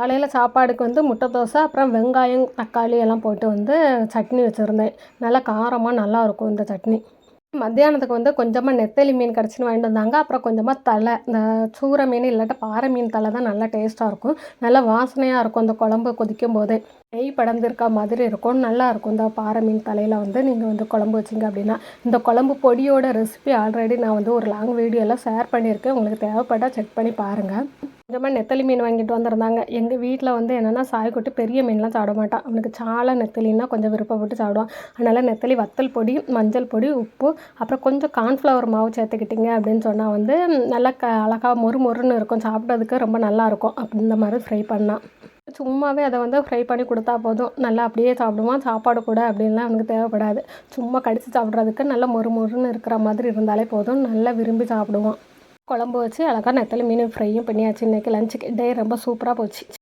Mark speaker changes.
Speaker 1: காலையில் சாப்பாடுக்கு வந்து முட்டை தோசை அப்புறம் வெங்காயம் தக்காளி எல்லாம் போட்டு வந்து சட்னி வச்சுருந்தேன். நல்லா காரமாக நல்லா இருக்கும் இந்த சட்னி. மத்தியானத்துக்கு வந்து கொஞ்சமாக நெத்தலி மீன் கிடச்சின்னு வாங்கிட்டு வந்தாங்க. அப்புறம் கொஞ்சமாக தலை இந்த சூற மீன் இல்லாட்டா பாறை மீன் தலை தான் நல்லா டேஸ்ட்டாக இருக்கும். நல்லா வாசனையாக இருக்கும் அந்த குழம்பு கொதிக்கும் போதே. நெய் படர்ந்துருக்க மாதிரி இருக்கும். நல்லா இருக்கும் இந்த பாறை மீன் தலையில் வந்து நீங்கள் வந்து குழம்பு வச்சிங்க அப்படின்னா. இந்த குழம்பு பொடியோட ரெசிபி ஆல்ரெடி நான் வந்து ஒரு லாங் வீடியோலாம் ஷேர் பண்ணியிருக்கேன். உங்களுக்கு தேவைப்பட்டால் செக் பண்ணி பாருங்கள் கொஞ்சமாக நெத்தலி மீன் வாங்கிட்டு வந்திருந்தாங்க. எங்கள் வீட்டில் வந்து என்னென்னா சாய்க்குட்டி பெரிய மீன்லாம் சாப்பிட மாட்டான் அவனுக்கு சாலை நெத்தலின்னா கொஞ்சம் விருப்பப்பட்டு சாப்பிடுவான் அதனால் நெத்தலி வத்தல் பொடி மஞ்சள் பொடி உப்பு அப்புறம் கொஞ்சம் கார்ன்ஃப்ளவர் மாவு சேர்த்துக்கிட்டிங்க அப்படின்னு சொன்னால் வந்து நல்லா க அழகாக மொறு மொறுன்னு இருக்கும். சாப்பிட்றதுக்கு ரொம்ப நல்லாயிருக்கும் அப்படி இந்த மாதிரி ஃப்ரை பண்ணால் சும்மாவே அதை வந்து ஃப்ரை பண்ணி கொடுத்தா போதும். நல்லா அப்படியே சாப்பிடுவான். சாப்பாடு கூட அப்படின்லாம் அவனுக்கு தேவைப்படாது. சும்மா கடித்து சாப்பிட்றதுக்கு நல்லா மொறு மொறுன்னு இருக்கிற மாதிரி இருந்தாலே போதும். நல்லா விரும்பி சாப்பிடுவான். குழம்பு வச்சு அழகாக நெத்தலி மீன் ஃப்ரையும் பண்ணியாச்சு. இன்றைக்கி லஞ்சுக்கு டே ரொம்ப சூப்பராக போச்சு.